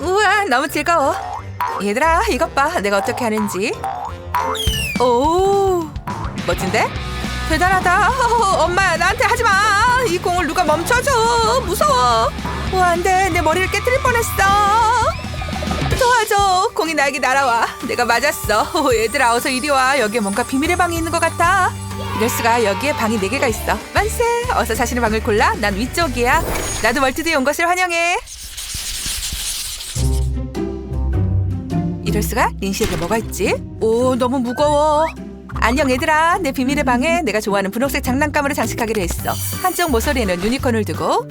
우와 너무 즐거워. 얘들아 이것 봐 내가 어떻게 하는지. 오 멋진데? 대단하다. 엄마 나한테 하지 마. 이 공을 누가 멈춰줘. 무서워. 와 안돼 내 머리를 깨뜨릴 뻔했어. 도와줘. 공이 나에게 날아와. 내가 맞았어. 오, 얘들아 어서 이리 와. 여기에 뭔가 비밀의 방이 있는 것 같아. 이럴 수가 여기에 방이 네 개가 있어. 만세. 어서 자신의 방을 골라. 난 위쪽이야. 나도 멀티드에 온 것을 환영해. 이럴 수가? 린시에게 뭐가 있지? 오 너무 무거워. 안녕 얘들아. 내 비밀의 방에 내가 좋아하는 분홍색 장난감으로 장식하기로 했어. 한쪽 모서리에는 유니콘을 두고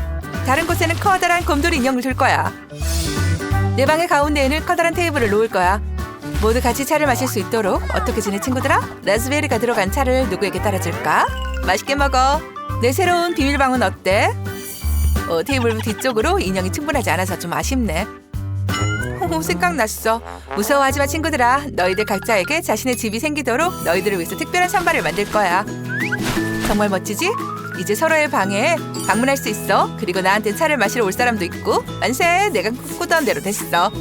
다른 곳에는 커다란 곰돌이 인형을 둘 거야. 내 방의 가운데에는 커다란 테이블을 놓을 거야. 모두 같이 차를 마실 수 있도록 어떻게 지내 친구들아? 라즈베리가 들어간 차를 누구에게 따라줄까? 맛있게 먹어. 내 새로운 비밀방은 어때? 어, 테이블 뒤쪽으로 인형이 충분하지 않아서 좀 아쉽네. 오, 생각났어. 무서워하지 마 친구들아. 너희들 각자에게 자신의 집이 생기도록 너희들을 위해서 특별한 선발을 만들 거야. 정말 멋지지? 이제 서로의 방에 방문할 수 있어. 그리고 나한테 차를 마시러 올 사람도 있고. 만세, 내가 꿈꾸던 대로 됐어.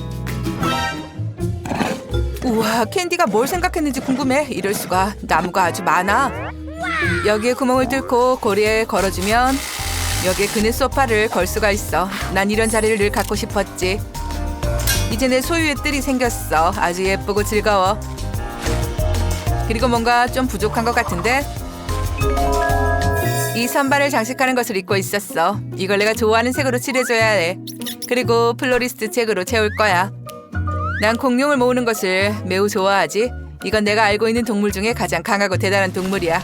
우와, 캔디가 뭘 생각했는지 궁금해. 이럴 수가. 나무가 아주 많아. 여기에 구멍을 뚫고 고리에 걸어주면 여기에 그네 소파를 걸 수가 있어. 난 이런 자리를 늘 갖고 싶었지. 이제 내 소유의 뜰이 생겼어. 아주 예쁘고 즐거워. 그리고 뭔가 좀 부족한 것 같은데 이 선반을 장식하는 것을 잊고 있었어. 이걸 내가 좋아하는 색으로 칠해줘야 해. 그리고 플로리스트 책으로 채울 거야. 난 공룡을 모으는 것을 매우 좋아하지. 이건 내가 알고 있는 동물 중에 가장 강하고 대단한 동물이야.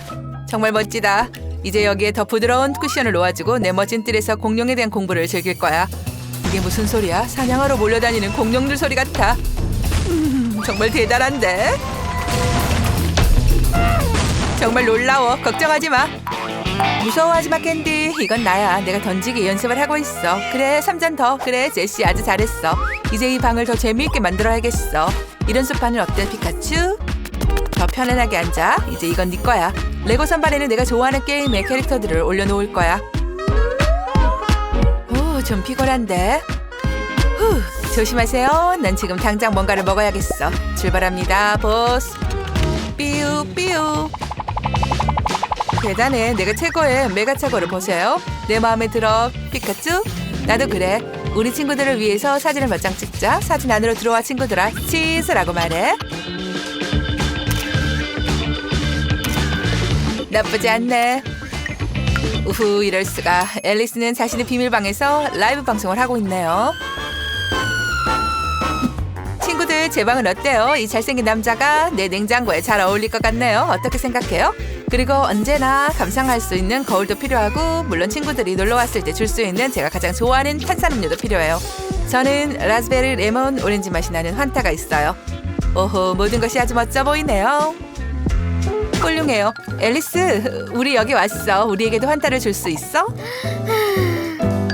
정말 멋지다. 이제 여기에 더 부드러운 쿠션을 놓아주고 내 멋진 뜰에서 공룡에 대한 공부를 즐길 거야. 이게 무슨 소리야? 사냥하러 몰려다니는 공룡들 소리 같아. 음, 정말 대단한데? 정말 놀라워. 걱정하지 마. 무서워하지 마, 캔디. 이건 나야. 내가 던지기 연습을 하고 있어. 그래, 3잔 더. 그래, 제시 아주 잘했어. 이제 이 방을 더 재미있게 만들어야겠어. 이런 소파는 어때, 피카츄? 더 편안하게 앉아. 이제 이건 네 거야. 레고 선반에는 내가 좋아하는 게임의 캐릭터들을 올려놓을 거야. 오, 좀 피곤한데. 후, 조심하세요. 난 지금 당장 뭔가를 먹어야겠어. 출발합니다, 보스. 삐우, 삐우. 대단해. 내가 최고의 메가차고를 보세요. 내 마음에 들어. 피카츄. 나도 그래. 우리 친구들을 위해서 사진을 몇 장 찍자. 사진 안으로 들어와 친구들아. 치즈라고 말해. 나쁘지 않네. 우후 이럴 수가. 앨리스는 자신의 비밀방에서 라이브 방송을 하고 있네요. 친구들 제 방은 어때요? 이 잘생긴 남자가 내 냉장고에 잘 어울릴 것 같네요. 어떻게 생각해요? 그리고 언제나 감상할 수 있는 거울도 필요하고 물론 친구들이 놀러 왔을 때 줄 수 있는 제가 가장 좋아하는 탄산음료도 필요해요. 저는 라즈베리 레몬 오렌지 맛이 나는 환타가 있어요. 오호 모든 것이 아주 멋져 보이네요. 훌륭해요. 앨리스, 우리 여기 왔어. 우리에게도 환타를 줄 수 있어?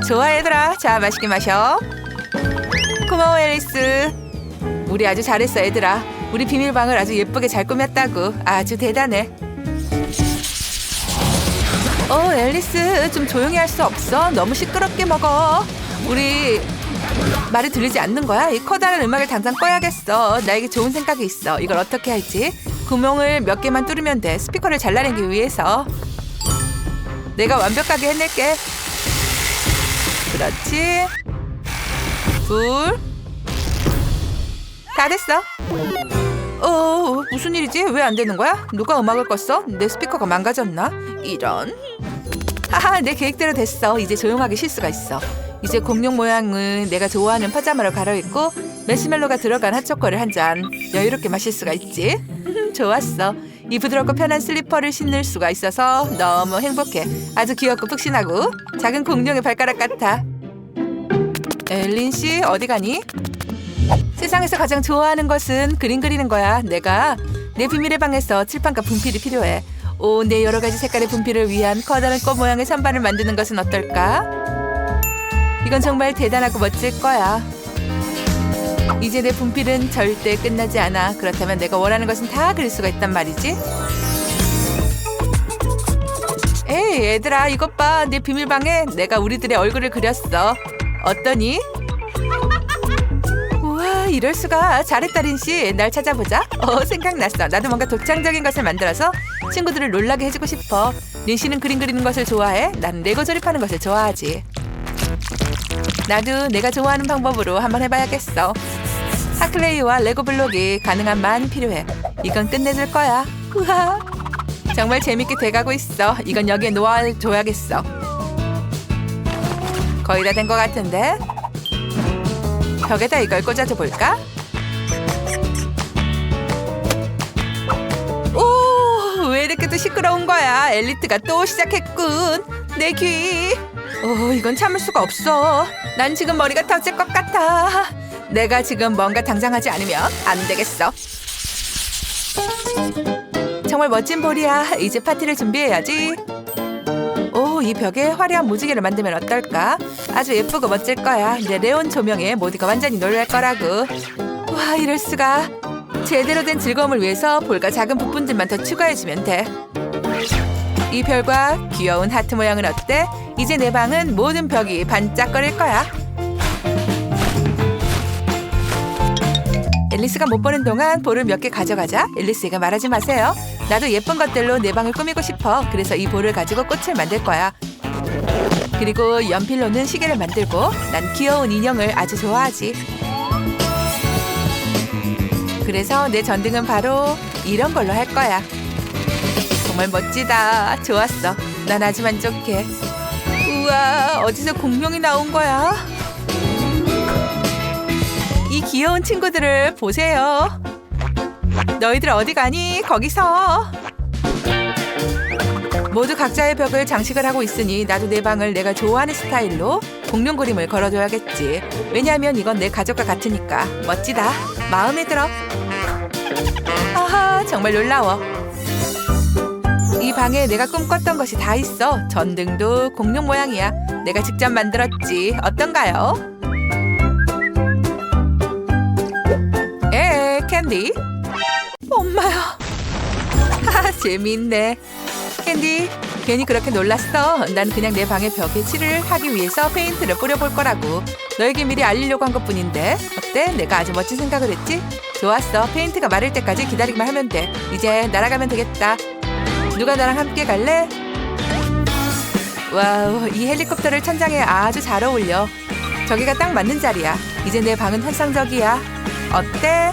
좋아 얘들아. 자 맛있게 마셔. 고마워 앨리스. 우리 아주 잘했어 얘들아. 우리 비밀방을 아주 예쁘게 잘 꾸몄다고. 아주 대단해. 어 앨리스 좀 조용히 할 수 없어. 너무 시끄럽게 먹어. 우리 말이 들리지 않는 거야? 이 커다란 음악을 당장 꺼야겠어. 나에게 좋은 생각이 있어. 이걸 어떻게 할지. 구멍을 몇 개만 뚫으면 돼. 스피커를 잘라내기 위해서. 내가 완벽하게 해낼게. 그렇지. 둘. 다 됐어. 어, 무슨 일이지? 왜 안 되는 거야? 누가 음악을 껐어? 내 스피커가 망가졌나? 이런. 하하, 내 계획대로 됐어. 이제 조용하게 쉴 수가 있어. 이제 공룡 모양은 내가 좋아하는 파자마로 갈아입고 메시멜로가 들어간 핫초코를 한 잔 여유롭게 마실 수가 있지. 좋았어. 이 부드럽고 편한 슬리퍼를 신을 수가 있어서 너무 행복해. 아주 귀엽고 푹신하고 작은 공룡의 발가락 같아. 엘린 씨 어디 가니? 세상에서 가장 좋아하는 것은 그림 그리는 거야. 내가 내 비밀의 방에서 칠판과 분필이 필요해. 오, 내 여러 가지 색깔의 분필을 위한 커다란 꽃 모양의 선반을 만드는 것은 어떨까? 이건 정말 대단하고 멋질 거야. 이제 내 분필은 절대 끝나지 않아. 그렇다면 내가 원하는 것은 다 그릴 수가 있단 말이지. 에이, 얘들아, 이것 봐. 내 비밀방에 내가 우리들의 얼굴을 그렸어. 어떠니? 우와 이럴 수가 잘했다 린씨 날 찾아보자 어 생각났어 나도 뭔가 독창적인 것을 만들어서 친구들을 놀라게 해주고 싶어 린씨는 그림 그리는 것을 좋아해 나는 레고 조립하는 것을 좋아하지 나도 내가 좋아하는 방법으로 한번 해봐야겠어 하 클레이와 레고 블록이 가능한 만 필요해 이건 끝내줄 거야 우와 정말 재밌게 돼가고 있어 이건 여기에 놓아줘야겠어 거의 다 된 것 같은데 벽에다 이걸 꽂아줘 볼까? 오, 왜 이렇게 또 시끄러운 거야? 엘리트가 또 시작했군. 내 귀. 오, 이건 참을 수가 없어. 난 지금 머리가 터질 것 같아. 내가 지금 뭔가 당장 하지 않으면 안 되겠어. 정말 멋진 볼이야. 이제 파티를 준비해야지. 오, 이 벽에 화려한 무지개를 만들면 어떨까? 아주 예쁘고 멋질 거야. 내 레온 조명에 모두가 완전히 놀랄 거라고. 와, 이럴 수가. 제대로 된 즐거움을 위해서 볼과 작은 부품들만 더 추가해주면 돼. 이 별과 귀여운 하트 모양은 어때? 이제 내 방은 모든 벽이 반짝거릴 거야. 앨리스가 못 보는 동안 볼을 몇 개 가져가자. 앨리스가 말하지 마세요. 나도 예쁜 것들로 내 방을 꾸미고 싶어. 그래서 이 볼을 가지고 꽃을 만들 거야. 그리고 연필로는 시계를 만들고 난 귀여운 인형을 아주 좋아하지. 그래서 내 전등은 바로 이런 걸로 할 거야. 정말 멋지다. 좋았어. 난 아주 만족해. 우와, 어디서 공룡이 나온 거야? 이 귀여운 친구들을 보세요. 너희들 어디 가니? 거기서. 모두 각자의 벽을 장식을 하고 있으니 나도 내 방을 내가 좋아하는 스타일로 공룡 그림을 걸어줘야겠지. 왜냐하면 이건 내 가족과 같으니까. 멋지다. 마음에 들어. 아하, 정말 놀라워. 이 방에 내가 꿈꿨던 것이 다 있어. 전등도 공룡 모양이야. 내가 직접 만들었지. 어떤가요? 캔디. 엄마야. 하하, 재미있네. 캔디, 괜히 그렇게 놀랐어. 난 그냥 내 방의 벽에 칠을 하기 위해서 페인트를 뿌려볼 거라고. 너에게 미리 알리려고 한 것뿐인데. 어때? 내가 아주 멋진 생각을 했지? 좋았어. 페인트가 마를 때까지 기다리기만 하면 돼. 이제 날아가면 되겠다. 누가 나랑 함께 갈래? 와우, 이 헬리콥터를 천장에 아주 잘 어울려. 저기가 딱 맞는 자리야. 이제 내 방은 환상적이야. 어때?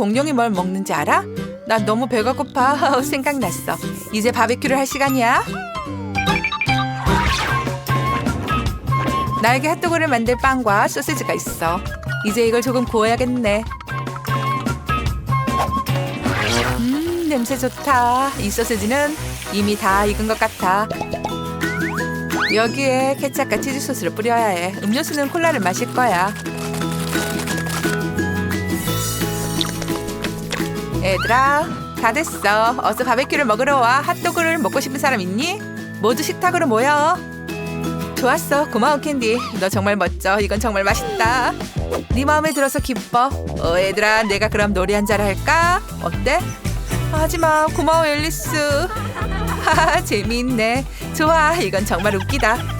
공룡이 뭘 먹는지 알아? 난 너무 배가 고파. 생각났어. 이제 바베큐를 할 시간이야. 나에게 핫도그를 만들 빵과 소시지가 있어. 이제 이걸 조금 구워야겠네. 음, 냄새 좋다. 이 소시지는 이미 다 익은 것 같아. 여기에 케찹과 치즈 소스를 뿌려야 해. 음료수는 콜라를 마실 거야. 얘들아, 다 됐어. 어서 바베큐를 먹으러 와. 핫도그를 먹고 싶은 사람 있니? 모두 식탁으로 모여. 좋았어. 고마워 캔디. 너 정말 멋져. 이건 정말 맛있다. 네 마음에 들어서 기뻐. 어, 얘들아, 내가 그럼 노래 한잔 할까? 어때? 하지마. 고마워 앨리스. 하하, 재미있네. 좋아. 이건 정말 웃기다.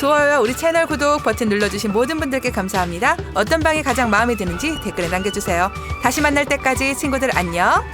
좋아요와 우리 채널 구독 버튼 눌러주신 모든 분들께 감사합니다. 어떤 방이 가장 마음에 드는지 댓글에 남겨주세요. 다시 만날 때까지 친구들 안녕.